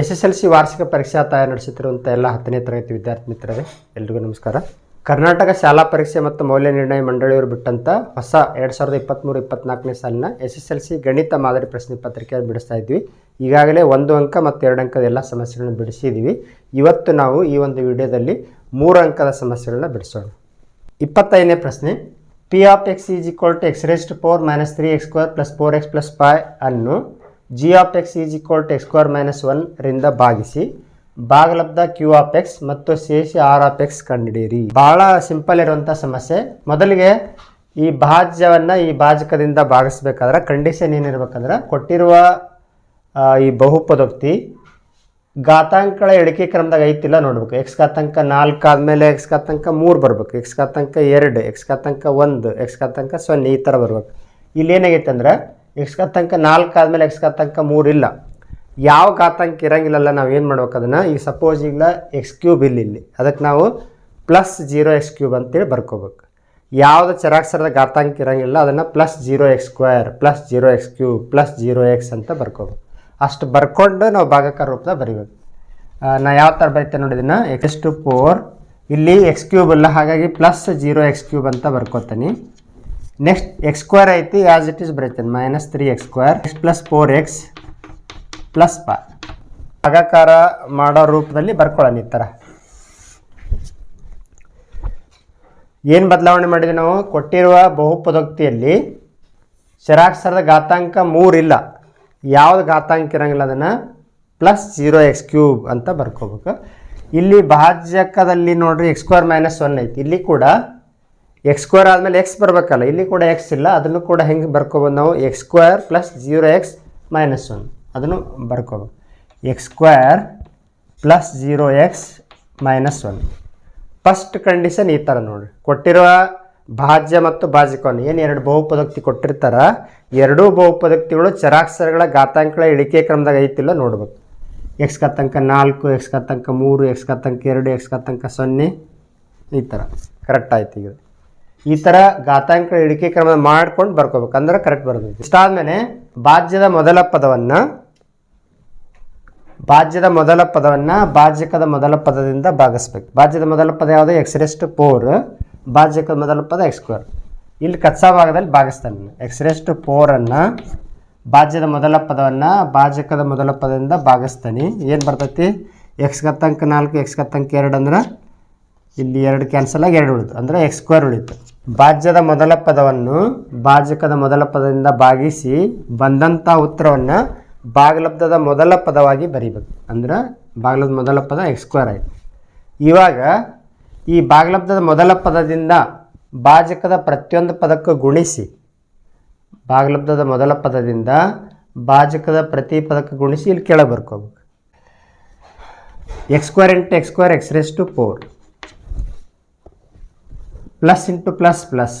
S S L C ವಾರ್ಷಿಕ ಪರೀಕ್ಷಾ ತಯಾರು ನಡೆಸುತ್ತಿರುವಂಥ ಎಲ್ಲ ಹತ್ತನೇ ತರಗತಿ ವಿದ್ಯಾರ್ಥಿ ಮಿತ್ರರೇ, ಎಲ್ರಿಗೂ ನಮಸ್ಕಾರ. ಕರ್ನಾಟಕ ಶಾಲಾ ಪರೀಕ್ಷೆ ಮತ್ತು ಮೌಲ್ಯ ನಿರ್ಣಯ ಮಂಡಳಿಯವರು ಬಿಟ್ಟಂಥ ಹೊಸ ಎರಡು ಸಾವಿರದ ಇಪ್ಪತ್ತ್ಮೂರು ಇಪ್ಪತ್ನಾಲ್ಕನೇ ಸಾಲಿನ ಎಸ್ ಎಸ್ ಎಲ್ ಸಿ ಗಣಿತ ಮಾದರಿ ಪ್ರಶ್ನೆ ಪತ್ರಿಕೆಯನ್ನು ಬಿಡಿಸ್ತಾ ಇದ್ವಿ. ಈಗಾಗಲೇ ಒಂದು ಅಂಕ ಮತ್ತು ಎರಡು ಅಂಕದ ಎಲ್ಲ ಸಮಸ್ಯೆಗಳನ್ನು ಬಿಡಿಸಿದ್ದೀವಿ ಇವತ್ತು ನಾವು ಈ ಒಂದು ವಿಡಿಯೋದಲ್ಲಿ ಮೂರು ಅಂಕದ ಸಮಸ್ಯೆಗಳನ್ನ ಬಿಡಿಸೋಣ. ಇಪ್ಪತ್ತೈದನೇ ಪ್ರಶ್ನೆ P of X is equal to X raised four minus three X square plus four X plus five ಅನ್ನು G of X is equal to X square minus one ರಿಂದ ಭಾಗಿಸಿ ಭಾಗಲಬ್ಧ ಕ್ಯೂ ಆಫ್ ಎಕ್ಸ್ ಮತ್ತು ಶೇಷ R of X ಕಂಡುಹಿಡಿಯಿರಿ. ಬಹಳ simple ಇರುವಂಥ ಸಮಸ್ಯೆ. ಮೊದಲಿಗೆ ಈ ಭಾಜ್ಯವನ್ನು ಈ ಭಾಜಕದಿಂದ ಭಾಗಿಸ್ಬೇಕಾದ್ರೆ ಕಂಡೀಷನ್ ಏನಿರ್ಬೇಕಂದ್ರೆ ಕೊಟ್ಟಿರುವ ಈ ಬಹುಪದೋಕ್ತಿ ಘಾತಾಂಕಗಳ ಎಣಿಕೆ ಕ್ರಮದಾಗ ಐತಿಲ್ಲ ನೋಡ್ಬೇಕು. ಎಕ್ಸ್ ಘಾತಾಂಕ ನಾಲ್ಕು ಆದಮೇಲೆ ಎಕ್ಸ್ ಘಾತಾಂಕ ಮೂರು ಬರ್ಬೇಕು. ಎಕ್ಸ್ ಘಾತಾಂಕ ಎರಡು ಎಕ್ಸ್ ಘಾತಾಂಕ ಒಂದು ಎಕ್ಸ್ ಘಾತಾಂಕ ಸೊನ್ನೆ ಈ ಥರ ಬರ್ಬೇಕು. ಇಲ್ಲಿ ಏನಾಗೈತೆ ಅಂದ್ರೆ ಎಕ್ಸ್ ಘಾತಾಂಕ ನಾಲ್ಕು ಆದಮೇಲೆ ಎಕ್ಸ್ ಘಾತಾಂಕ ಮೂರು ಇಲ್ಲ. ಯಾವ ಘಾತಾಂಕ ಇರೋಂಗಿಲ್ಲಲ್ಲ, ನಾವು ಏನು ಮಾಡ್ಬೇಕು ಅದನ್ನು? ಈಗ ಸಪೋಸ್ ಈಗ ಎಕ್ಸ್ ಕ್ಯೂಬ್ ಇಲ್ಲಿ ಇಲ್ಲಿ ಅದಕ್ಕೆ ನಾವು ಪ್ಲಸ್ ಜೀರೋ ಎಕ್ಸ್ ಕ್ಯೂಬ್ ಅಂತೇಳಿ ಬರ್ಕೋಬೇಕು. ಯಾವುದು ಚರಾಕ್ಷರದ ಘಾತಾಂಕ ಇರೋಂಗಿಲ್ಲ, ಅದನ್ನು plus zero X square plus zero X cube plus zero X ಅಂತ ಬರ್ಕೋಬೇಕು. ಅಷ್ಟು ಬರ್ಕೊಂಡು ನಾವು ಭಾಗಕಾರ ರೂಪದಾಗ ಬರಿಬೇಕು. ನಾ ಯಾವ ಥರ ಬರೀತೇನೆ ನೋಡಿದ್ದೀನಿ ಎಕ್ಸ್ ಟು ಫೋರ್ ಇಲ್ಲಿ ಎಕ್ಸ್ ಕ್ಯೂಬ್ ಅಲ್ಲ ಹಾಗಾಗಿ ಪ್ಲಸ್ ಜೀರೋ ಎಕ್ಸ್ ಕ್ಯೂಬ್ ಅಂತ ಬರ್ಕೋತೀನಿ. ನೆಕ್ಸ್ಟ್ ಎಕ್ಸ್ ಸ್ಕ್ವೇರ್ ಐತಿ as it is ಬರೀತೇನೆ. Minus three x square x plus four x plus ಪಾ ಭಾಗಾಕಾರ ಮಾಡೋ ರೂಪದಲ್ಲಿ ಬರ್ಕೊಳ್ಳೋಣ ಈ ಥರ. ಏನು ಬದಲಾವಣೆ ಮಾಡಿದ್ವಿ ನಾವು? ಕೊಟ್ಟಿರುವ ಬಹುಪದೋಕ್ತಿಯಲ್ಲಿ ಶರಾಕ್ಷರದ ಘಾತಾಂಕ ಮೂರಿಲ್ಲ ಯಾವುದು ಘಾತಾಂಕ ಇರೋಂಗಿಲ್ಲ ಅದನ್ನು? ಪ್ಲಸ್ ಜೀರೋ ಎಕ್ಸ್ ಕ್ಯೂಬ್ ಅಂತ ಬರ್ಕೋಬೇಕು. ಇಲ್ಲಿ ಭಾಜಕದಲ್ಲಿ ನೋಡ್ರಿ ಎಕ್ಸ್ ಸ್ಕ್ವೇರ್ ಮೈನಸ್ ಒನ್ ಐತಿ. ಇಲ್ಲಿ ಕೂಡ ಎಕ್ಸ್ ಸ್ಕ್ವೇರ್ ಆದಮೇಲೆ ಎಕ್ಸ್ ಬರಬೇಕಲ್ಲ, ಇಲ್ಲಿ ಕೂಡ ಎಕ್ಸ್ ಇಲ್ಲ, ಅದನ್ನು ಕೂಡ ಹೆಂಗೆ ಬರ್ಕೋಬೋದು ನಾವು? X square plus zero x minus one ಅದನ್ನು ಬರ್ಕೋಬೇಕು x square plus zero x minus one first condition ಈ ಥರ ನೋಡಿ ಕೊಟ್ಟಿರುವ ಭಾಜ್ಯ ಮತ್ತು ಭಾಜಕವನ್ನು ಏನು ಎರಡು ಬಹುಪದೋಕ್ತಿ ಕೊಟ್ಟಿರ್ತಾರ? ಎರಡೂ ಬಹುಪದೋಕ್ತಿಗಳು ಚರಾಕ್ಷರಗಳ ಘಾತಾಂಕಗಳ ಇಳಿಕೆ ಕ್ರಮದಾಗ ಐತಿಲ್ಲ, ನೋಡ್ಬೇಕು. ಎಕ್ಸ್ ಕತ್ತಂಕ ನಾಲ್ಕು ಎಕ್ಸ್ ಕತ್ತಂಕ ಮೂರು ಎಕ್ಸ್ ಕತ್ತಂಕ ಎರಡು ಎಕ್ಸ್ ಕತ್ತಂಕ ಸೊನ್ನೆ, ಈ ಥರ ಕರೆಕ್ಟ್ ಆಯ್ತು ಈಗ. ಈ ಥರ ಘಾತಾಂಕ ಇಳಿಕೆ ಕ್ರಮ ಮಾಡ್ಕೊಂಡು ಬರ್ಕೋಬೇಕು. ಅಂದ್ರೆ ಕರೆಕ್ಟ್ ಬರ್ತೈತಿ ಇಷ್ಟಾದ್ಮೇಲೆ ಬಾಜ್ಯದ ಮೊದಲ ಪದವನ್ನು, ಬಾಜ್ಯದ ಮೊದಲ ಪದವನ್ನು ಭಾಜಕದ ಮೊದಲ ಪದದಿಂದ ಭಾಗಿಸ್ಬೇಕು. ಬಾಜ್ಯದ ಮೊದಲ ಪದ ಯಾವುದು? ಎಕ್ಸ್ ರೆಸ್ಟ್ ಫೋರ್ ಬಾಜ್ಯಕದ ಮೊದಲ ಪದ ಎಕ್ಸ್ ಸ್ಕ್ವೇರ್ ಇಲ್ಲಿ ಕಚ್ಚಾ ಭಾಗದಲ್ಲಿ ಭಾಗಿಸ್ತಾನೆ ನಾನು. ಎಕ್ಸ್ ರೆಸ್ಟ್ ಫೋರನ್ನು ಬಾಜ್ಯದ ಮೊದಲ ಪದವನ್ನು ಭಾಜಕದ ಮೊದಲ ಪದದಿಂದ ಭಾಗಿಸ್ತಾನೆ. ಏನು ಬರ್ತೈತಿ? ಎಕ್ಸ್ ಕತ್ತಂಕ ನಾಲ್ಕು ಎಕ್ಸ್ ಕತ್ತಂಕ ಎರಡು ಅಂದ್ರೆ ಇಲ್ಲಿ ಎರಡು ಕ್ಯಾನ್ಸಲ್ ಆಗಿ ಎರಡು ಉಳಿತು. ಅಂದರೆ ಎಕ್ಸ್ ಸ್ಕ್ವೇರ್ ಉಳಿತು. ಭಾಜ್ಯದ ಮೊದಲ ಪದವನ್ನು ಭಾಜಕದ ಮೊದಲ ಪದದಿಂದ ಭಾಗಿಸಿ ಬಂದಂಥ ಉತ್ತರವನ್ನು ಭಾಗಲಬ್ಧದ ಮೊದಲ ಪದವಾಗಿ ಬರಿಬೇಕು. ಅಂದ್ರೆ ಭಾಗಲಬ್ಧದ ಮೊದಲ ಪದ ಎಕ್ಸ್ ಸ್ಕ್ವೇರ್ ಆಯಿತು. ಇವಾಗ ಈ ಭಾಗಲಬ್ಧದ ಮೊದಲ ಪದದಿಂದ ಭಾಜಕದ ಪ್ರತಿಯೊಂದು ಪದಕ್ಕೂ ಗುಣಿಸಿ, ಭಾಗಲಬ್ಧದ ಮೊದಲ ಪದದಿಂದ ಭಾಜಕದ ಪ್ರತಿ ಪದಕ್ಕೆ ಗುಣಿಸಿ ಇಲ್ಲಿ ಕೆಳಗೆ ಬರ್ಕೋಬೇಕು. X square into x square x rest four plus into plus plus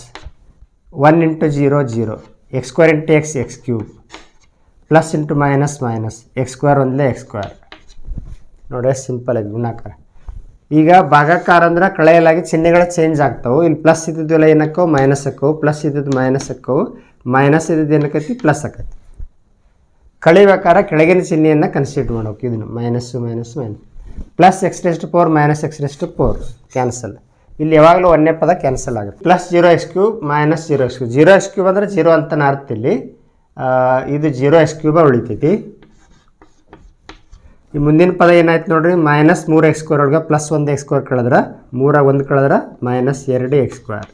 one into zero zero x square into x x cube plus into minus minus x square ಒಂದಲೇ ಎಕ್ಸ್ ಸ್ಕ್ವೇರ್ ನೋಡಿ ಸಿಂಪಲ್ ಆಗಿ ಗುಣಾಕಾರ. ಈಗ ಭಾಗಾಕಾರ ಅಂದ್ರೆ ಕಳೆಯಲಾಗಿ ಚಿಹ್ನೆಗಳು change ಆಗ್ತಾವೆ. ಇಲ್ಲಿ plus ಇದ್ದಿದ್ದೆಲ್ಲ ಏನಕ್ಕವು? ಮೈನಸ್ ಅಕ್ಕವು ಪ್ಲಸ್ ಇದ್ದಿದ್ದು ಮೈನಸ್ ಅಕ್ಕವು ಮೈನಸ್ ಇದ್ದಿದ್ದು ಏನಕ್ಕೈತಿ? ಪ್ಲಸ್ ಆಕೈತಿ ಕಳಿಬೇಕಾದ್ರೆ ಕೆಳಗಿನ ಚಿಹ್ನೆಯನ್ನು ಕನ್ಸಿಡರ್ ಮಾಡ್ಬೇಕು. ಇದನ್ನು minus minus minus plus x rest four minus x rest four cancel ಇಲ್ಲಿ ಯಾವಾಗಲೂ ಒಂದೇ ಪದ ಕ್ಯಾನ್ಸಲ್ ಆಗುತ್ತೆ. Plus zero x cube minus zero x cube zero x cube ಅಂದರೆ ಜೀರೋ ಅಂತ ಅರ್ಥ ಇಲ್ಲಿ. ಇದು ಜೀರೋ ಎಸ್ ಕ್ಯೂಬ ಉಳಿತೈತಿ. ಈ ಮುಂದಿನ ಪದ ಏನಾಯ್ತು ನೋಡ್ರಿ? ಮೈನಸ್ ಮೂರು ಎಕ್ಸ್ ಸ್ಕ್ವೇರ್ ಒಳಗೆ ಪ್ಲಸ್ ಒಂದು ಎಕ್ಸ್ ಸ್ಕ್ವೇರ್ ಕಳೆದ್ರೆ, ಮೂರ ಒಂದು ಕಳೆದ್ರೆ ಮೈನಸ್ ಎರಡು ಎಕ್ಸ್ ಸ್ಕ್ವೇರ್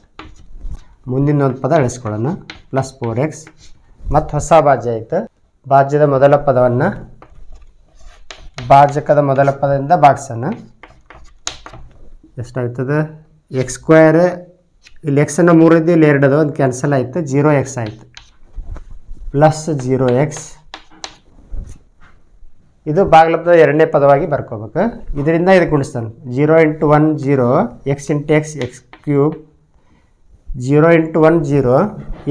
ಮುಂದಿನ ಒಂದು ಪದ ಅಳಿಸ್ಕೊಳ್ಳೋಣ ಪ್ಲಸ್ ಫೋರ್ ಎಕ್ಸ್ ಮತ್ತು ಹೊಸ ಬಾಜ್ಯ ಆಯಿತು. ಬಾಜ್ಯದ ಮೊದಲ ಪದವನ್ನು ಭಾಜಕದ ಮೊದಲ ಪದದಿಂದ ಭಾಗಿಸೋಣ. ಎಷ್ಟಾಗ್ತದೆ ಎಕ್ಸ್ ಸ್ಕ್ವೇರ್ ಇಲ್ಲಿ ಎಕ್ಸನ್ನು ಇದ್ದು ಇಲ್ಲಿ ಎರಡು ಅದು ಒಂದು ಕ್ಯಾನ್ಸಲ್ ಆಯಿತು ಜೀರೋ ಎಕ್ಸ್ ಆಯಿತು. ಪ್ಲಸ್ ಜೀರೋ ಎಕ್ಸ್ ಇದು ಬಾಗ್ಲಬ್ದ ಎರಡನೇ ಪದವಾಗಿ ಬರ್ಕೋಬೇಕು. ಇದರಿಂದ ಇದು ಗುಣಿಸ್ತಾನೆ. Zero into one zero x into x x cube zero into one zero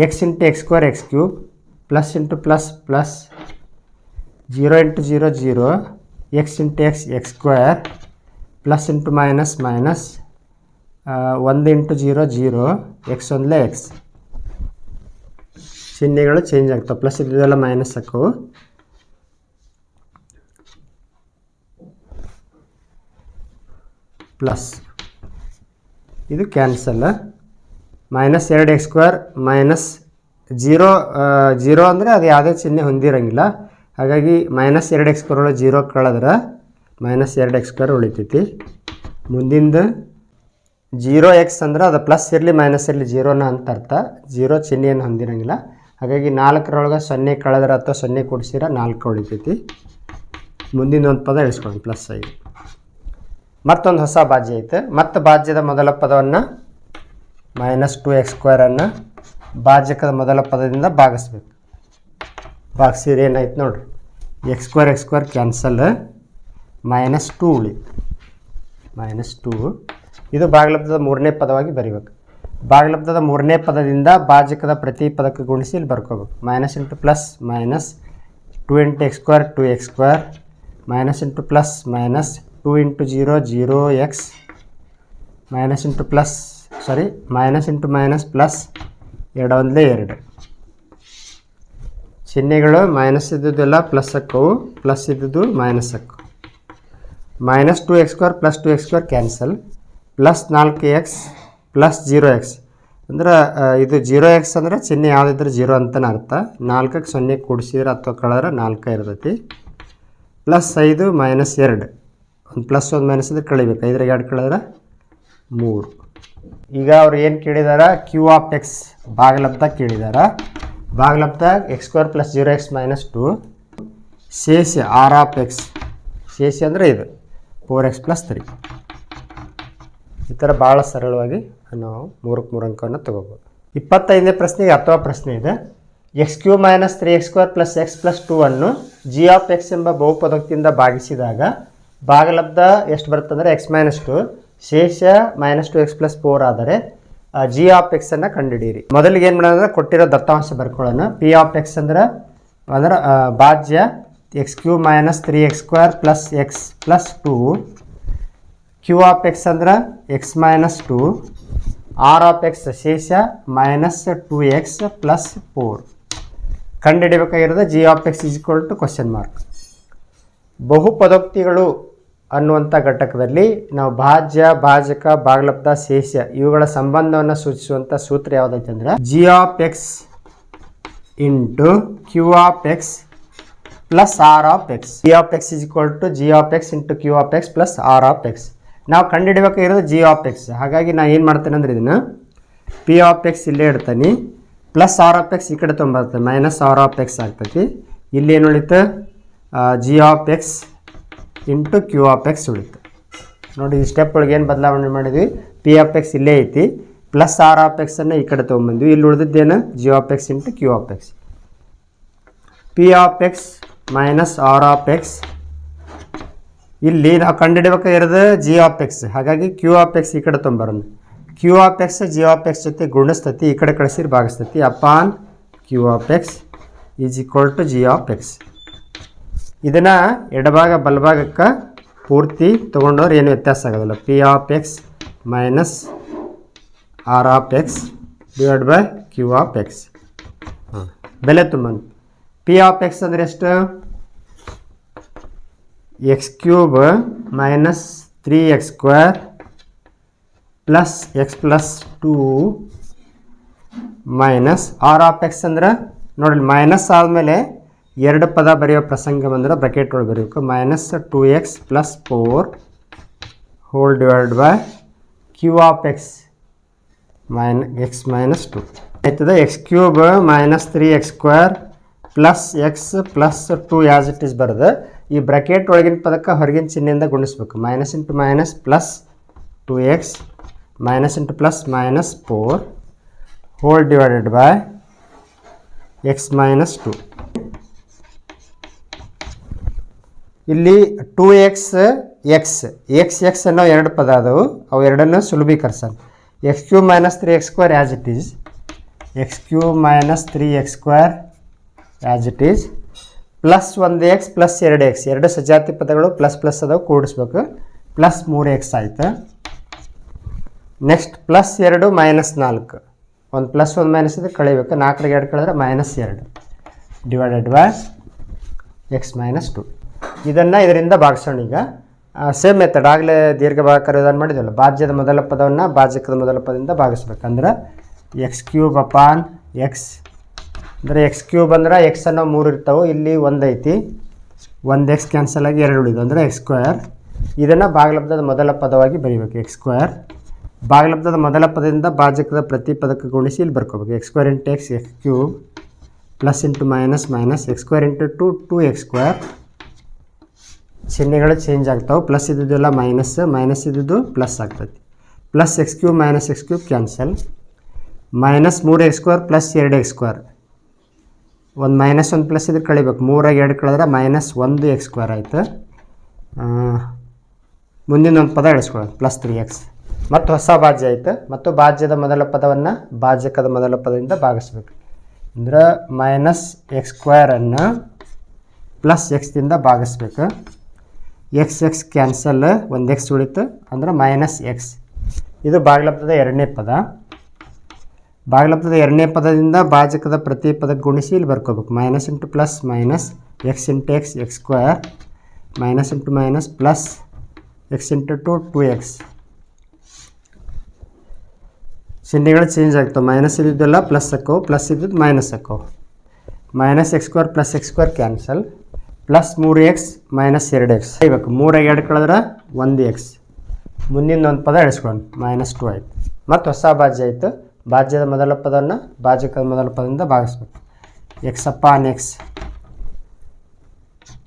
x into x square x cube plus into plus plus zero into zero zero x into x x square plus into minus minus ಒಂದು into zero zero, X ಒಂದಲೇ X. ಚಿಹ್ನೆಗಳು change ಆಗ್ತವೆ. Plus ಇದೆಲ್ಲ minus ಹಾಕು. Plus ಇದು cancel minus ಎರಡು x square minus zero zero ಅಂದರೆ ಅದು ಯಾವುದೇ ಚಿಹ್ನೆ ಹೊಂದಿರೋಂಗಿಲ್ಲ. ಹಾಗಾಗಿ ಮೈನಸ್ ಎರಡು ಎಕ್ಸ್ ಸ್ಕ್ವೇರ್ ಒಳಗೆ ಜೀರೋ ಕಳೆದ್ರೆ ಮೈನಸ್ ಎರಡು ಎಕ್ಸ್ ಸ್ಕ್ವೇರ್ ಉಳಿತೈತಿ. ಮುಂದಿಂದು ಜೀರೋ ಎಕ್ಸ್ ಅಂದ್ರೆ ಅದು ಪ್ಲಸ್ ಇರಲಿ ಮೈನಸ್ ಇರಲಿ ಜೀರೋನ ಅಂತ ಅರ್ಥ. ಜೀರೋ ಚಿಹ್ನೆಯನ್ನು ಹೊಂದಿರಂಗಿಲ್ಲ. ಹಾಗಾಗಿ ನಾಲ್ಕರೊಳಗೆ ಸೊನ್ನೆ ಕಳೆದ್ರೆ ಅಥವಾ ಸೊನ್ನೆ ಕೊಡಿಸಿರ ನಾಲ್ಕು ಉಳಿತೈತಿ. ಮುಂದಿನ ಒಂದು ಪದ ಇಳಿಸ್ಕೊಳ್ಳಿ ಪ್ಲಸ್ ಐದು. ಮತ್ತೊಂದು ಹೊಸ ಬಾಜ್ಯ ಐತೆ. ಮತ್ತು ಬಾಜ್ಯದ ಮೊದಲ ಪದವನ್ನು ಮೈನಸ್ ಟು ಎಕ್ಸ್ ಸ್ಕ್ವೇರನ್ನು ಬಾಜ್ಯಕದ ಮೊದಲ ಪದದಿಂದ ಭಾಗಿಸ್ಬೇಕು. ಭಾಗಿಸಿದ್ರೆ ಏನಾಯ್ತು ನೋಡ್ರಿ? X square x square cancel minus two ಉಳಿತು. ಮೈನಸ್ ಟು ಇದು ಭಾಗಲಬ್ಧದ ಮೂರನೇ ಪದವಾಗಿ ಬರಿಬೇಕು. ಭಾಗಲಬ್ಧದ ಮೂರನೇ ಪದದಿಂದ ಭಾಜಕದ ಪ್ರತಿ ಪದಕ್ಕೆ ಗುಣಿಸಿ ಇಲ್ಲಿ ಬರ್ಕೋಬೇಕು. Minus into plus minus two into x square two x square minus into plus minus two into zero zero x minus into plus sorry minus into minus plus ಎರಡು ಒಂದಲೇ ಎರಡು. ಚಿಹ್ನೆಗಳು ಮೈನಸ್ ಇದ್ದುದೆಲ್ಲ ಪ್ಲಸ್ ಅಕ್ಕವು ಪ್ಲಸ್ ಇದ್ದುದು minus ಅಕ್ಕವು minus two x square plus two x square cancel plus ನಾಲ್ಕು X plus zero X. ಅಂದ್ರೆ ಇದು ಜೀರೋ ಎಕ್ಸ್ ಅಂದರೆ ಚಿಹ್ನೆ ಯಾವುದಿದ್ರೆ ಜೀರೋ ಅಂತನೇ ಅರ್ಥ. ನಾಲ್ಕಕ್ಕೆ ಸೊನ್ನೆ ಕೂಡಿಸಿದ್ರೆ ಅಥವಾ ಕಳೆದ್ರೆ ನಾಲ್ಕು ಇರ್ತೈತಿ. ಪ್ಲಸ್ ಐದು ಮೈನಸ್ ಎರಡು. ಒಂದು ಪ್ಲಸ್ ಒಂದು ಮೈನಸ್ ಇದ್ರೆ ಕಳಿಬೇಕು. ಐದ್ರಾಗ ಎರಡು ಕಳೆದ್ರೆ ಮೂರು. ಈಗ ಅವ್ರು ಏನು ಕೇಳಿದಾರ? ಕ್ಯೂ ಆಫ್ ಎಕ್ಸ್ ಭಾಗಲಬ್ಧ ಕೇಳಿದಾರ. ಭಾಗಲಬ್ಧ x square plus zero x minus two ಶೇಷ ಆರ್ ಆಫ್ ಎಕ್ಸ್ ಶೇಷ ಅಂದರೆ ಇದು. ಫೋರ್ ಎಕ್ಸ್ ಪ್ಲಸ್ ತ್ರೀ ಈ ಥರ ಭಾಳ ಸರಳವಾಗಿ ನಾವು ಮೂರಕ್ಕೆ ಮೂರು ಅಂಕವನ್ನು ತಗೋಬೋದು. ಇಪ್ಪತ್ತೈದನೇ ಪ್ರಶ್ನೆಗೆ ಅಥವಾ ಪ್ರಶ್ನೆ ಇದೆ. X cube minus three x square plus x plus two ಅನ್ನು ಜಿ ಆಫ್ ಎಕ್ಸ್ ಎಂಬ ಬಹುಪದಕದಿಂದ ಭಾಗಿಸಿದಾಗ ಭಾಗಲಬ್ಧ ಎಷ್ಟು ಬರುತ್ತೆ ಅಂದರೆ ಎಕ್ಸ್ ಮೈನಸ್ ಟು ಶೇಷ minus two x plus four ಆದರೆ ಜಿ ಆಫ್ ಎಕ್ಸ್ ಅನ್ನು ಕಂಡುಹಿಡಿಯಿರಿ. ಮೊದಲಿಗೆ ಏನು ಮಾಡೋದಂದ್ರೆ ಕೊಟ್ಟಿರೋ ದತ್ತಾಂಶ ಬರ್ಕೊಳ್ಳೋಣ. ಪಿ ಆಫ್ ಎಕ್ಸ್ ಅಂದ್ರೆ ಅಂದ್ರೆ ಭಾಜ್ಯ x cube minus three x square plus x plus two q of x ಅಂದ್ರೆ x minus two r of x ಶೇಷ minus two x plus four ಕಂಡುಹಿಡಿಬೇಕಾಗಿರೋದು g of x equal to question mark ಬಹುಪದೋಕ್ತಿಗಳು ಅನ್ನುವಂಥ ಘಟಕದಲ್ಲಿ ನಾವು ಭಾಜ್ಯ, ಭಾಜಕ, ಭಾಗಲಬ್ಧ ಶೇಷ ಇವುಗಳ ಸಂಬಂಧವನ್ನು ಸೂಚಿಸುವಂಥ ಸೂತ್ರ ಯಾವುದೈತೆ ಅಂದ್ರೆ g of x into q of x plus r of x g of x is equal to g of x into q of x plus r of x ನಾವು ಕಂಡುಹಿಡಬೇಕಾಗಿರೋದು ಜಿ ಆಫ್ ಎಕ್ಸ್ ಹಾಗಾಗಿ ನಾನು ಏನು ಮಾಡ್ತೇನೆ ಅಂದ್ರೆ ಇದನ್ನು P of X ಇಲ್ಲೇ ಇಡ್ತೀನಿ ಪ್ಲಸ್ ಆರ್ ಆಫ್ ಎಕ್ಸ್ ಈ ಕಡೆ ತೊಗೊಂಬರ್ತೇನೆ ಮೈನಸ್ ಆರ್ ಆಫ್ ಎಕ್ಸ್ ಆಗ್ತೈತಿ ಇಲ್ಲಿ ಏನು ಉಳಿತು g of x into q of x ಉಳಿತು ನೋಡಿ ಈ ಸ್ಟೆಪ್ ಒಳಗೆ ಏನು ಬದಲಾವಣೆ ಮಾಡಿದ್ವಿ ಪಿ ಆಫ್ ಎಕ್ಸ್ ಇಲ್ಲೇ ಐತಿ ಪ್ಲಸ್ ಆರ್ ಆಫ್ ಎಕ್ಸನ್ನು ಈ ಕಡೆ ತೊಗೊಂಬಂದ್ವಿ ಇಲ್ಲಿ ಉಳಿದಿದ್ದೇನು g of x into q of x p of x minus r of x ಇಲ್ಲಿ ನಾವು ಕಂಡುಹಿಡಬೇಕಾಗಿರೋದು ಜಿ ಆಫ್ ಎಕ್ಸ್ ಹಾಗಾಗಿ ಕ್ಯೂ ಆಫ್ ಎಕ್ಸ್ ಈ ಕಡೆ ತೊಂಬರೋಣ q of x g of x ಜೊತೆ ಗುಣಿಸ್ತತಿ ಈ ಕಡೆ ಕಳಿಸಿರಿ ಭಾಗಿಸ್ತತಿ upon q of x is equal to g of x ಇದನ್ನು ಎಡಭಾಗ ಬಲಭಾಗಕ್ಕೆ ಪೂರ್ತಿ ತೊಗೊಂಡವ್ರು ಏನು ವ್ಯತ್ಯಾಸ ಆಗೋದಿಲ್ಲ. P of x minus r of x divide by q of x ಹಾಂ ಬೆಲೆ ತುಂಬ ಪಿ ಆಫ್ ಎಕ್ಸ್ ಅಂದರೆ ಎಷ್ಟು? X cube minus three x square plus x plus two minus r of x ಅಂದ್ರೆ ನೋಡಿ ಮೈನಸ್ ಆದಮೇಲೆ ಎರಡು ಪದ ಬರೆಯೋ ಪ್ರಸಂಗ ಬಂದ್ರೆ ಬ್ರಕೆಟ್ ಒಳಗೆ ಬರೀಬೇಕು. Minus two x plus four whole divide by q of x main x minus two ಆಯ್ತದ? X cube minus three x square plus x plus two as it is ಬರೋದು ಈ ಬ್ರಾಕೆಟ್ ಒಳಗಿನ ಪದಕ್ಕೆ ಹೊರಗಿನ ಚಿಹ್ನೆಯಿಂದ ಗುಣಿಸ್ಬೇಕು. Minus into minus plus two x, minus into plus minus four, whole divided by x minus two. ಇಲ್ಲಿ two x x x x ಅನ್ನೋ ಎರಡು ಪದ ಅದಾವು ಅವು ಎರಡನ್ನೂ ಸುಲಭೀಕರಿಸೋಣ. X cube minus three x square as it is x cube minus three x square as it is plus ಒಂದು X plus ಎರಡು X ಎರಡು ಸಜಾತಿ ಪದಗಳು ಪ್ಲಸ್ ಪ್ಲಸ್ ಅದಾವ, ಕೂಡಿಸ್ಬೇಕು. ಪ್ಲಸ್ ಮೂರು ಎಕ್ಸ್ ಆಯ್ತು. ನೆಕ್ಸ್ಟ್ ಪ್ಲಸ್ ಎರಡು, ಮೈನಸ್ ನಾಲ್ಕು. ಒಂದು ಪ್ಲಸ್ ಒಂದು ಮೈನಸ್ ಇದ್ರೆ ಕಳಿಬೇಕು. ನಾಲ್ಕರಿಗೆ ಎರಡು ಕಳೆದ್ರೆ ಮೈನಸ್ ಎರಡು. Divided by x minus two. ಇದನ್ನು ಇದರಿಂದ ಭಾಗಿಸೋಣ ಈಗ. ಸೇಮ್ ಮೆಥಡ್ ಆಗಲೇ ದೀರ್ಘ ಭಾಗ ವಿಧಾನ ಮಾಡಿದ್ವಲ್ಲ, ಭಾಜ್ಯದ ಮೊದಲ ಪದವನ್ನು ಭಾಜಕದ ಮೊದಲ ಪದದಿಂದ ಭಾಗಿಸ್ಬೇಕಂದ್ರೆ ಎಕ್ಸ್ ಕ್ಯೂಬ್ ಅಪಾನ್ ಎಕ್ಸ್ ಅಂದರೆ ಎಕ್ಸ್ ಕ್ಯೂಬ್ ಅಂದ್ರೆ ಎಕ್ಸ್ ಅನ್ನೋ ಮೂರು ಇರ್ತಾವೆ. ಇಲ್ಲಿ ಒಂದು ಐತಿ. ಒಂದು ಎಕ್ಸ್ ಕ್ಯಾನ್ಸಲ್ ಆಗಿ ಎರಡು ಉಳಿದು ಅಂದರೆ ಎಕ್ಸ್ ಸ್ಕ್ವೇರ್ ಇದನ್ನು ಭಾಗಲಬ್ಧದ ಮೊದಲ ಪದವಾಗಿ ಬರೀಬೇಕು. ಎಕ್ಸ್ ಸ್ಕ್ವೇರ್ ಭಾಗಲಬ್ಧದ ಮೊದಲ ಪದದಿಂದ ಭಾಜಕದ ಪ್ರತಿ ಪದಕ್ಕೆ ಗುಣಿಸಿ ಇಲ್ಲಿ ಬರ್ಕೋಬೇಕು. X square into x x cube plus into minus minus x square into two two x square ಚಿಹ್ನೆಗಳು ಚೇಂಜ್ ಆಗ್ತಾವೆ. ಪ್ಲಸ್ ಇದ್ದಿದ್ದೆಲ್ಲ ಮೈನಸ್ ಮೈನಸ್ ಇದ್ದಿದ್ದು ಪ್ಲಸ್ ಆಗ್ತೈತಿ. Plus x cube minus x cube cancel minus ಮೂರು ಎಕ್ಸ್ ಸ್ಕ್ವೇರ್ ಪ್ಲಸ್ ಎರಡು X square ಒಂದು minus ಒಂದು plus ಇದ್ರೆ ಕಳಿಬೇಕು. ಮೂರಾಗಿ ಎರಡು ಕಳೆದ್ರೆ ಮೈನಸ್ ಒಂದು ಎಕ್ಸ್ ಸ್ಕ್ವೇರ್ ಆಯಿತು. ಮುಂದಿನ ಒಂದು ಪದ ಇಳಿಸ್ಕೊಳ್ಳೋದು ಪ್ಲಸ್ ತ್ರೀ ಎಕ್ಸ್ ಮತ್ತು ಹೊಸ ಬಾಜ್ಯ ಆಯಿತು. ಮತ್ತು ಬಾಜ್ಯದ ಮೊದಲ ಪದವನ್ನು ಬಾಜ್ಯಕದ ಮೊದಲ ಪದದಿಂದ ಭಾಗಿಸ್ಬೇಕು. ಅಂದ್ರೆ ಮೈನಸ್ ಎಕ್ಸ್ ಸ್ಕ್ವೇರನ್ನು ಪ್ಲಸ್ ಎಕ್ಸ್ದಿಂದ ಭಾಗಿಸ್ಬೇಕು. ಎಕ್ಸ್ ಎಕ್ಸ್ ಕ್ಯಾನ್ಸಲ್ ಒಂದು ಎಕ್ಸ್ ಉಳಿತು. ಅಂದ್ರೆ ಮೈನಸ್ ಎಕ್ಸ್ ಇದು ಬಾಗ್ಲಬ್ಧದ ಎರಡನೇ ಪದ. ಬಾಗ್ಲಬ್ಧದ ಎರಡನೇ ಪದದಿಂದ ಭಾಜಕದ ಪ್ರತಿ ಪದಕ್ಕೆ ಗುಣಿಸಿ ಇಲ್ಲಿ ಬರ್ಕೋಬೇಕು. Minus into plus minus x into x x square minus into minus plus x into two two x ಚಿಹ್ನೆಗಳು ಚೇಂಜ್ ಆಗ್ತವೆ. ಮೈನಸ್ ಇದ್ದಿದ್ದೆಲ್ಲ ಪ್ಲಸ್ ಹಾಕವು ಪ್ಲಸ್ ಇದ್ದಿದ್ದು minus ಹಾಕವು. Minus x square plus x square cancel plus ಮೂರು X minus ಎರಡು X ಇಬೇಕು ಮೂರಾಗಿ ಎರಡು ಕಳೆದ್ರೆ ಒಂದು ಎಕ್ಸ್ ಮುಂದಿನ ಒಂದು ಪದ ಎಳಿಸ್ಕೊಂಡು ಮೈನಸ್ ಟು ಆಯ್ತು. ಮತ್ತು ಹೊಸ ಬಾಜಿ ಆಯಿತು. ಭಾಜ್ಯದ ಮೊದಲ ಪದವನ್ನು ಭಾಜಕದ ಮೊದಲ ಪದದಿಂದ ಭಾಗಿಸ್ಬೇಕು. ಎಕ್ಸ್ ಅಪಾನ್ ಎಕ್ಸ್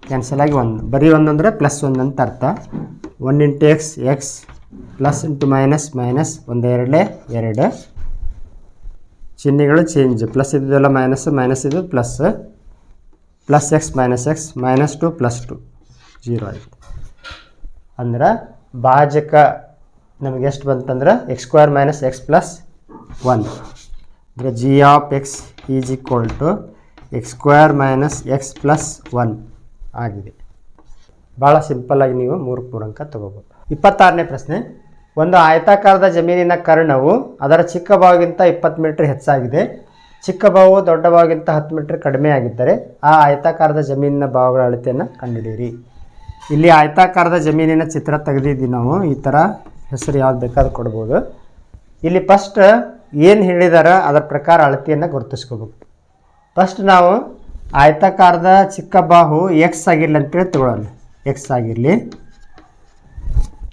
ಕ್ಯಾನ್ಸಲ್ ಆಗಿ ಒಂದು. ಬರೀ ಒಂದು ಅಂದರೆ ಪ್ಲಸ್ ಒಂದು ಅಂತ ಅರ್ಥ. One into x x plus into minus minus ಒಂದು ಎರಡೇ. ಎರಡು ಚಿಹ್ನೆಗಳು ಚೇಂಜ್ ಪ್ಲಸ್ ಇದ್ದಿದ್ದೆಲ್ಲ ಮೈನಸ್ ಮೈನಸ್ ಇದ್ದು plus plus x minus x minus two plus two zero ಆಯಿತು. ಅಂದ್ರೆ ಭಾಜಕ ನಮಗೆ ಎಷ್ಟು ಬಂತಂದ್ರೆ x square minus x plus one. ಅಂದರೆ g of x is equal to x square minus x plus one ಆಗಿದೆ. ಭಾಳ ಸಿಂಪಲ್ಲಾಗಿ ನೀವು ಮೂರು ಮೂರು ಅಂಕ ತಗೋಬೋದು. ಇಪ್ಪತ್ತಾರನೇ ಪ್ರಶ್ನೆ. ಒಂದು ಆಯತಾಕಾರದ ಜಮೀನಿನ ಕರ್ಣವು ಅದರ ಚಿಕ್ಕ ಭಾವಗಿಂತ ಇಪ್ಪತ್ತು ಮೀಟ್ರ್ ಹೆಚ್ಚಾಗಿದೆ. ಚಿಕ್ಕ ಭಾವು ದೊಡ್ಡ ಭಾವಗಿಂತ ಹತ್ತು ಮೀಟ್ರ್ ಕಡಿಮೆ ಆಗಿದ್ದರೆ ಆ ಆಯತಾಕಾರದ ಜಮೀನಿನ ಭಾವಗಳ ಅಳತೆಯನ್ನು ಕಂಡುಹಿಡಿಯಿರಿ. ಇಲ್ಲಿ ಆಯತಾಕಾರದ ಜಮೀನಿನ ಚಿತ್ರ ತೆಗೆದಿದ್ದೀವಿ ನಾವು. ಈ ಥರ ಹೆಸರು ಯಾವ್ದು ಬೇಕಾದ್ರೂ ಕೊಡ್ಬೋದು. ಇಲ್ಲಿ ಫಸ್ಟ್ ಏನು ಹೇಳಿದಾರ, ಅದರ ಪ್ರಕಾರ ಅಳತೆಯನ್ನು ಗುರುತಿಸ್ಕೋಬೇಕು. ಫಸ್ಟ್ ನಾವು ಆಯತಾಕಾರದ ಚಿಕ್ಕ ಬಾಹು ಎಕ್ಸ್ ಆಗಿರಲಿ ಅಂತೇಳಿ ತಗೊಳ್ಳೋಣ. ಎಕ್ಸ್ ಆಗಿರಲಿ.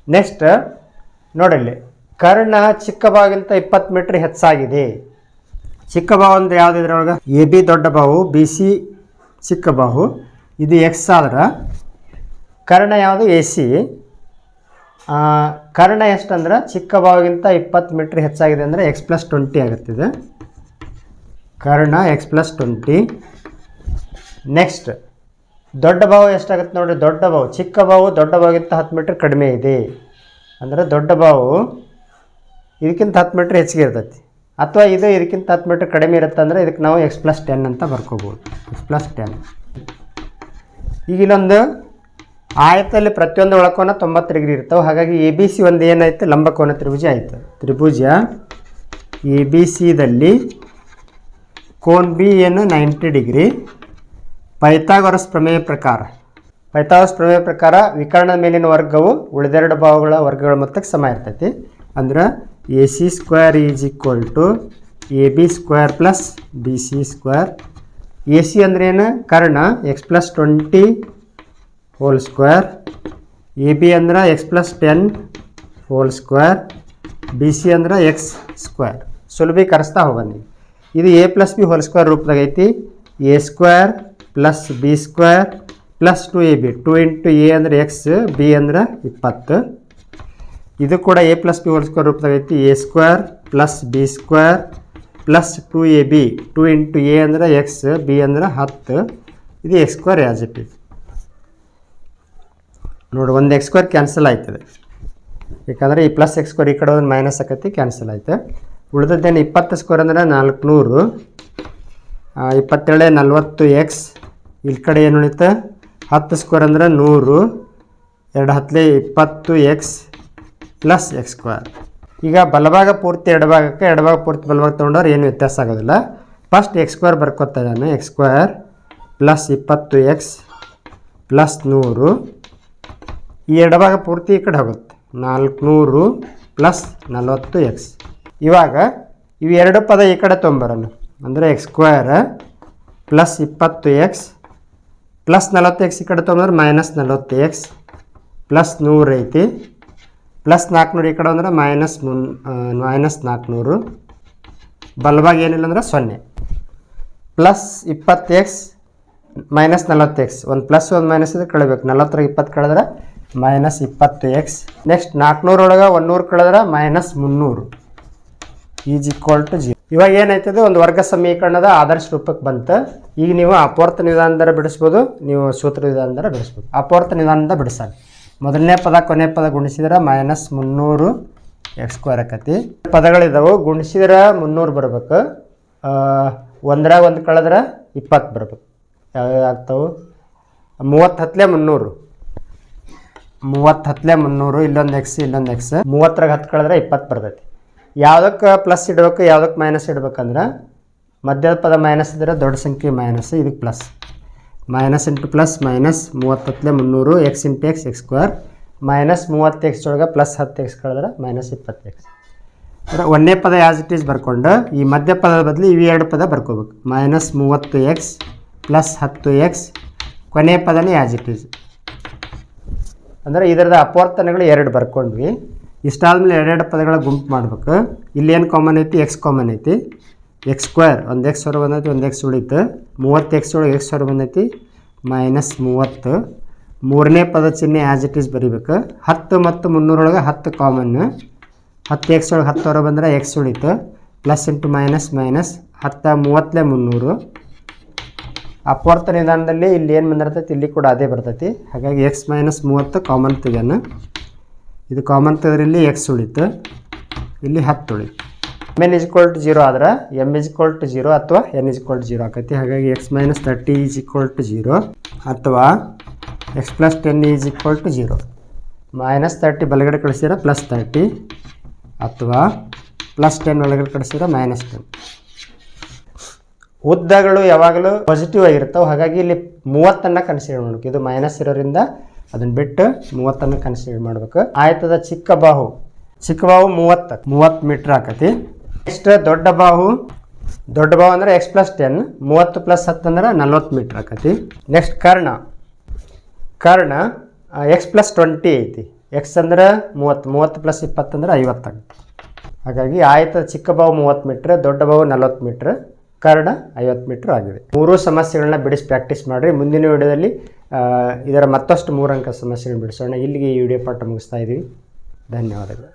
ನೆಕ್ಸ್ಟ್ ನೋಡಲ್ಲಿ, ಕರ್ಣ ಚಿಕ್ಕ ಬಾವಿಗಿಂತ ಇಪ್ಪತ್ತು ಮೀಟ್ರ್ ಹೆಚ್ಚಾಗಿದೆ. ಚಿಕ್ಕ ಬಾವು ಅಂದರೆ ಯಾವುದು ಇದ್ರೊಳಗೆ? ಎ ಬಿ ದೊಡ್ಡ ಬಾವು ಬಿ ಸಿ ಚಿಕ್ಕ ಬಾಹು. ಇದು ಎಕ್ಸ್ ಆದ್ರೆ, ಕರ್ಣ ಯಾವುದು? ಎ ಸಿ ಕರ್ಣ ಎಷ್ಟಂದ್ರೆ? ಚಿಕ್ಕ ಬಾವಿಗಿಂತ ಇಪ್ಪತ್ತು ಮೀಟ್ರ್ ಹೆಚ್ಚಾಗಿದೆ ಅಂದರೆ ಎಕ್ಸ್ ಪ್ಲಸ್ ಟ್ವೆಂಟಿ ಆಗುತ್ತಿದೆ. ಕರ್ಣ ಎಕ್ಸ್ ಪ್ಲಸ್ ಟ್ವೆಂಟಿ ನೆಕ್ಸ್ಟ್ ದೊಡ್ಡ ಬಾವು ಎಷ್ಟಾಗುತ್ತೆ ನೋಡಿ ದೊಡ್ಡ ಬಾವು ಚಿಕ್ಕ ಬಾವು ದೊಡ್ಡ ಬಾವಿಗಿಂತ ಹತ್ತು ಮೀಟ್ರ್ ಕಡಿಮೆ ಇದೆ. ಅಂದರೆ ದೊಡ್ಡ ಬಾವು ಇದಕ್ಕಿಂತ ಹತ್ತು ಮೀಟ್ರ್ ಹೆಚ್ಚಿಗೆ ಇರ್ತೈತಿ. ಅಥವಾ ಇದು ಇದಕ್ಕಿಂತ ಹತ್ತು ಮೀಟ್ರ್ ಕಡಿಮೆ ಇರುತ್ತೆ ಅಂದರೆ ಇದಕ್ಕೆ ನಾವು ಎಕ್ಸ್ ಪ್ಲಸ್ ಟೆನ್ ಅಂತ ಬರ್ಕೋಬೋದು. ಎಕ್ಸ್ ಪ್ಲಸ್ ಟೆನ್ ಈಗ ಇಲ್ಲೊಂದು ಆಯತಲ್ಲಿ ಪ್ರತಿಯೊಂದು ಒಳಕೋನ ತೊಂಬತ್ತು ಡಿಗ್ರಿ ಇರ್ತವೆ. ಹಾಗಾಗಿ ಎ ಬಿ ಸಿ ಒಂದು ಏನಾಯ್ತು? ಲಂಬಕೋನ ತ್ರಿಭುಜ ಆಯಿತು. ತ್ರಿಭುಜ ಎ ಬಿ ಸಿದಲ್ಲಿ ಕೋನ್ ಬಿ ಏನು ನೈಂಟಿ ಡಿಗ್ರಿ. ಪೈಥಾಗೊರಸ್ ಪ್ರಮೇಯ ಪ್ರಕಾರ. ಪೈಥಾಗೊರಸ್ ಪ್ರಮೇಯ ಪ್ರಕಾರ ವಿಕರ್ಣದ ಮೇಲಿನ ವರ್ಗವು ಉಳಿದೆರಡು ಭಾವಗಳ ವರ್ಗಗಳ ಮೊತ್ತಕ್ಕೆ ಸಮ ಇರ್ತೈತಿ. ಅಂದ್ರೆ A C square is equal to A B square plus B C square. A C ಅಂದ್ರೇನು Karna. X plus twenty whole square A B ಅಂದ್ರೆ x plus ten whole square B C ಅಂದ್ರೆ ಎಕ್ಸ್ ಸ್ಕ್ವೇರ್ ಸುಲಭೀಕರಿಸ್ತಾ ಹೋಗೋಣ ನೀವು ಇದು a plus b whole square ರೂಪದಾಗ ಐತಿ a square plus b square plus two a b two into a ಅಂದರೆ x b ಅಂದ್ರೆ ಇಪ್ಪತ್ತು ಇದು ಕೂಡ a plus b whole square ರೂಪದಾಗ ಐತಿ a square plus b square plus two a b two into a ಅಂದ್ರೆ x b ಅಂದ್ರೆ ಹತ್ತು ಇದು x square as it is ನೋಡಿ, ಒಂದು ಎಕ್ಸ್ ಸ್ಕ್ವೇರ್ ಕ್ಯಾನ್ಸಲ್ ಆಯ್ತದೆ. ಯಾಕಂದರೆ ಈ ಪ್ಲಸ್ ಎಕ್ಸ್ ಸ್ಕ್ವೇರ್ ಈ ಕಡೆ ಒಂದು ಮೈನಸ್ ಆಕತಿ ಕ್ಯಾನ್ಸಲ್ ಆಯ್ತು. ಉಳಿದದ್ದೇನು ಇಪ್ಪತ್ತು ಸ್ಕ್ವೇರ್ ಅಂದರೆ ನಾಲ್ಕುನೂರು. ಇಪ್ಪತ್ತೇಳೆ ನಲ್ವತ್ತು ಎಕ್ಸ್ ಇಲ್ಲಿ ಕಡೆ ಏನು ಉಳಿತ ಹತ್ತು ಸ್ಕ್ವೇರ್ ಅಂದರೆ ನೂರು. ಎರಡು ಹತ್ತಲೆ ಇಪ್ಪತ್ತು ಎಕ್ಸ್ ಪ್ಲಸ್ ಎಕ್ಸ್ ಸ್ಕ್ವೇರ್ ಈಗ ಬಲಭಾಗ ಪೂರ್ತಿ ಎಡಭಾಗಕ್ಕೆ ಎಡಭಾಗ ಪೂರ್ತಿ ಬಲಭಾಗ ತೊಗೊಂಡವ್ರು ಏನು ವ್ಯತ್ಯಾಸ ಆಗೋದಿಲ್ಲ. ಫಸ್ಟ್ ಎಕ್ಸ್ ಸ್ಕ್ವೇರ್ ಬರ್ಕೊತಾ ಇದ್ದಾನೆ ಎಕ್ಸ್ ಸ್ಕ್ವೇರ್ ಪ್ಲಸ್ ಇಪ್ಪತ್ತು ಎಕ್ಸ್ ಪ್ಲಸ್ ನೂರು. ಈ ಎಡಭಾಗ ಪೂರ್ತಿ ಈ ಕಡೆ ಹೋಗುತ್ತೆ. ನಾಲ್ಕುನೂರು ಪ್ಲಸ್ ನಲವತ್ತು ಎಕ್ಸ್ ಇವಾಗ ಇವು ಎರಡು ಪದ ಈ ಕಡೆ ತೊಂಬರೋಣ ಅಂದರೆ ಎಕ್ಸ್ ಸ್ಕ್ವೇರ್ ಪ್ಲಸ್ ಇಪ್ಪತ್ತು ಎಕ್ಸ್ ಪ್ಲಸ್ ನಲವತ್ತು ಎಕ್ಸ್ ಈ ಕಡೆ ತೊಗೊಂಡ್ರೆ ಮೈನಸ್ ನಲವತ್ತು ಎಕ್ಸ್ ಪ್ಲಸ್ ನೂರು ಐತಿ. ಪ್ಲಸ್ ನಾಲ್ಕುನೂರು ಈ ಕಡೆ ಅಂದ್ರೆ ಮೈನಸ್ ಮುನ್ ಮೈನಸ್ ನಾಲ್ಕುನೂರು. ಬಲಭಾಗ ಏನಿಲ್ಲ ಅಂದ್ರೆ ಸೊನ್ನೆ. ಪ್ಲಸ್ ಇಪ್ಪತ್ತು ಎಕ್ಸ್ ಮೈನಸ್ ನಲವತ್ತು ಎಕ್ಸ್ ಒಂದು ಪ್ಲಸ್ ಒಂದು ಮೈನಸ್ ಇದ್ರೆ ಕಳಿಬೇಕು. ನಲವತ್ತರ ಇಪ್ಪತ್ತು ಕಳೆದ್ರೆ ಮೈನಸ್ ಇಪ್ಪತ್ತು ಎಕ್ಸ್. ನೆಕ್ಸ್ಟ್ ನಾಲ್ಕುನೂರೊಳಗೆ ಒಂದೂರು ಕಳೆದ್ರೆ ಮೈನಸ್ ಮುನ್ನೂರು. Is equal to zero. ಇವಾಗ ಏನಾಯ್ತದೆ? ಒಂದು ವರ್ಗ ಸಮೀಕರಣದ ಆದರ್ಶ ರೂಪಕ್ಕೆ ಬಂತು. ಈಗ ನೀವು ಅಪವರ್ತ ನಿಧಾನದಿಂದ ಬಿಡಿಸ್ಬೋದು, ನೀವು ಸೂತ್ರ ನಿಧಾನದಿಂದ ಬಿಡಿಸ್ಬೋದು. ಅಪವರ್ತ ನಿಧಾನದ ಬಿಡಿಸಲ್ಲ ಮೊದಲನೇ ಪದ, ಕೊನೆ ಪದ ಗುಣಿಸಿದ್ರೆ ಮೈನಸ್ ಮುನ್ನೂರು ಎಕ್ಸ್ ಸ್ಕ್ವೇರ್ ಆಕತಿ. ಪದಗಳಿದಾವೆ, ಗುಣಿಸಿದ್ರೆ ಮುನ್ನೂರು ಬರ್ಬೇಕು. ಒಂದ್ರಾಗ ಒಂದು ಕಳೆದ್ರೆ ಇಪ್ಪತ್ತು ಬರ್ಬೇಕು. ಯಾವ್ಯಾವ ಆಗ್ತಾವೆ? ಮೂವತ್ತು ಹತ್ತಲೇ ಮುನ್ನೂರು. ಮೂವತ್ತು ಹತ್ತಲೆ ಮುನ್ನೂರು ಇಲ್ಲೊಂದು ಎಕ್ಸ್ ಇಲ್ಲೊಂದು ಎಕ್ಸ್ ಮೂವತ್ತರಾಗ ಹತ್ತು ಕಳೆದ್ರೆ ಇಪ್ಪತ್ತು ಬರ್ತೈತಿ. ಯಾವುದಕ್ಕೆ ಪ್ಲಸ್ ಇಡ್ಬೇಕು ಯಾವುದಕ್ಕೆ ಮೈನಸ್ ಇಡ್ಬೇಕಂದ್ರೆ ಮಧ್ಯದ ಪದ ಮೈನಸ್ ಇದ್ರೆ ದೊಡ್ಡ ಸಂಖ್ಯೆ ಮೈನಸ್ ಇದಕ್ಕೆ plus minus into plus minus ಮೂವತ್ತತ್ತಲೆ ಮುನ್ನೂರು x into x x square minus ಮೂವತ್ತು ಎಕ್ಸ್ ಒಳಗೆ ಪ್ಲಸ್ ಹತ್ತು ಎಕ್ಸ್ ಕಳೆದ್ರೆ ಮೈನಸ್ ಇಪ್ಪತ್ತು ಎಕ್ಸ್ ಅಂದರೆ ಒಂದನೇ ಪದ ಆ್ಯಸ್ ಇಟ್ ಈಸ್ ಬರ್ಕೊಂಡು ಈ ಮಧ್ಯ ಪದದ ಬದಲು ಇವು ಎರಡು ಪದ ಬರ್ಕೋಬೇಕು. ಮೈನಸ್ ಮೂವತ್ತು ಎಕ್ಸ್ ಪ್ಲಸ್ ಹತ್ತು ಎಕ್ಸ್ ಕೊನೆಯ ಪದನೇ ಆ್ಯಸ್ ಇಟ್ ಈಸ್ ಅಂದರೆ ಇದರದ ಅಪವರ್ತನಗಳು ಎರಡು ಬರ್ಕೊಂಡ್ವಿ. ಇಷ್ಟಾದ್ಮೇಲೆ ಎರಡೆರಡು ಪದಗಳ ಗುಂಪು ಮಾಡಬೇಕು. ಇಲ್ಲಿ ಏನು ಕಾಮನ್ ಐತಿ? ಎಕ್ಸ್ ಕಾಮನ್ ಐತಿ. ಎಕ್ಸ್ ಸ್ಕ್ವೇರ್ ಒಂದು ಎಕ್ಸ್ ಹೊರ ಬಂದೈತಿ, ಒಂದು ಎಕ್ಸ್ ಉಳಿತು. ಮೂವತ್ತು ಎಕ್ಸ್ ಒಳಗೆ ಎಕ್ಸ್ ಹೊರ ಬಂದೈತಿ ಮೈನಸ್ ಮೂವತ್ತು. ಮೂರನೇ ಪದ ಚಿಹ್ನೆ ಆ್ಯಸ್ ಇಟ್ ಈಸ್ ಬರಿಬೇಕು. ಹತ್ತು ಮತ್ತು ಮುನ್ನೂರೊಳಗೆ ಹತ್ತು ಕಾಮನ್ ಹತ್ತು ಎಕ್ಸ್ ಒಳಗೆ ಹತ್ತು ಹೊರ ಬಂದರೆ ಎಕ್ಸ್ ಉಳಿತು. ಪ್ಲಸ್ ಇಂಟು ಮೈನಸ್ ಮೈನಸ್ ಹತ್ತು, ಮೂವತ್ತಲೇ ಮುನ್ನೂರು. ಅಪವರ್ತ ನಿಧಾನದಲ್ಲಿ ಇಲ್ಲಿ ಏನು ಬಂದಿರ್ತೈತಿ ಇಲ್ಲಿ ಕೂಡ ಅದೇ ಬರ್ತೈತಿ. ಹಾಗಾಗಿ ಎಕ್ಸ್ ಮೈನಸ್ ಮೂವತ್ತು ಕಾಮನ್ ತೆಗೆಯನ್ನು ಇದು ಕಾಮನ್ ತೆಗೆದ್ರೆ ಇಲ್ಲಿ ಎಕ್ಸ್ ಉಳಿತು. ಇಲ್ಲಿ ಹತ್ತು ಉಳಿತು. M N is equal to zero ಆದ್ರೆ M is equal to zero ಅಥವಾ N is equal to zero ಆಕೈತಿ. ಹಾಗಾಗಿ x minus thirty is equal to zero ಅಥವಾ x plus ten is equal to zero minus thirty ಬಲಗಡೆ ಕಳಿಸಿದ್ರೆ plus thirty ಅಥವಾ plus ten ಒಳಗಡೆ ಕಳಿಸಿದ್ರೆ ಮೈನಸ್ ಟೆನ್ ಉದ್ದಗಳು ಯಾವಾಗಲೂ ಪಾಸಿಟಿವ್ ಆಗಿರ್ತಾವೆ. ಹಾಗಾಗಿ ಇಲ್ಲಿ ಮೂವತ್ತನ್ನು ಕನ್ಸಿಡರ್ ಮಾಡ್ಬೇಕು. ಇದು ಮೈನಸ್ ಇರೋದ್ರಿಂದ ಅದನ್ನ ಬಿಟ್ಟು ಮೂವತ್ತನ್ನು ಕನ್ಸಿಡರ್ ಮಾಡ್ಬೇಕು. ಆಯ್ತದ ಚಿಕ್ಕ ಬಾಹು. ಚಿಕ್ಕ ಬಾಹು ಮೂವತ್ತು. ಮೂವತ್ತು ಮೀಟ್ರ್ ಆಕತಿ. ನೆಕ್ಸ್ಟ್ ದೊಡ್ಡ ಬಾಹು. ದೊಡ್ಡ ಬಾಹು ಅಂದ್ರೆ ಎಕ್ಸ್ ಪ್ಲಸ್ ಟೆನ್ ಮೂವತ್ತು ಪ್ಲಸ್ ಹತ್ತು ಅಂದ್ರೆ ನಲ್ವತ್ತು ಮೀಟ್ರ್ ಆಕತಿ. ನೆಕ್ಸ್ಟ್ ಕರ್ಣ. ಕರ್ಣ ಎಕ್ಸ್ ಪ್ಲಸ್ ಟ್ವೆಂಟಿ ಐತಿ. ಎಕ್ಸ್ ಅಂದ್ರೆ ಮೂವತ್ತು. ಮೂವತ್ತು ಪ್ಲಸ್ ಇಪ್ಪತ್ತಂದ್ರೆ ಐವತ್ತಾಗುತ್ತೆ ಹಾಗಾಗಿ ಆಯತ ಚಿಕ್ಕ ಬಾವು ಮೂವತ್ತು ಮೀಟ್ರ್ ದೊಡ್ಡ ಬಾವು ನಲ್ವತ್ತು ಮೀಟ್ರ್ ಕರ್ಣ ಐವತ್ತು ಮೀಟ್ರ್ ಆಗಿದೆ. ಮೂರು ಸಮಸ್ಯೆಗಳನ್ನ ಬಿಡಿಸಿ ಪ್ರಾಕ್ಟೀಸ್ ಮಾಡಿರಿ. ಮುಂದಿನ ವಿಡಿಯೋದಲ್ಲಿ ಇದರ ಮತ್ತಷ್ಟು ಮೂರಂಕ ಸಮಸ್ಯೆಗಳನ್ನ ಬಿಡಿಸೋಣ. ಇಲ್ಲಿಗೆ ಈ ವಿಡಿಯೋ ಪಾಠ ಮುಗಿಸ್ತಾ ಇದ್ದೀವಿ ಧನ್ಯವಾದಗಳು.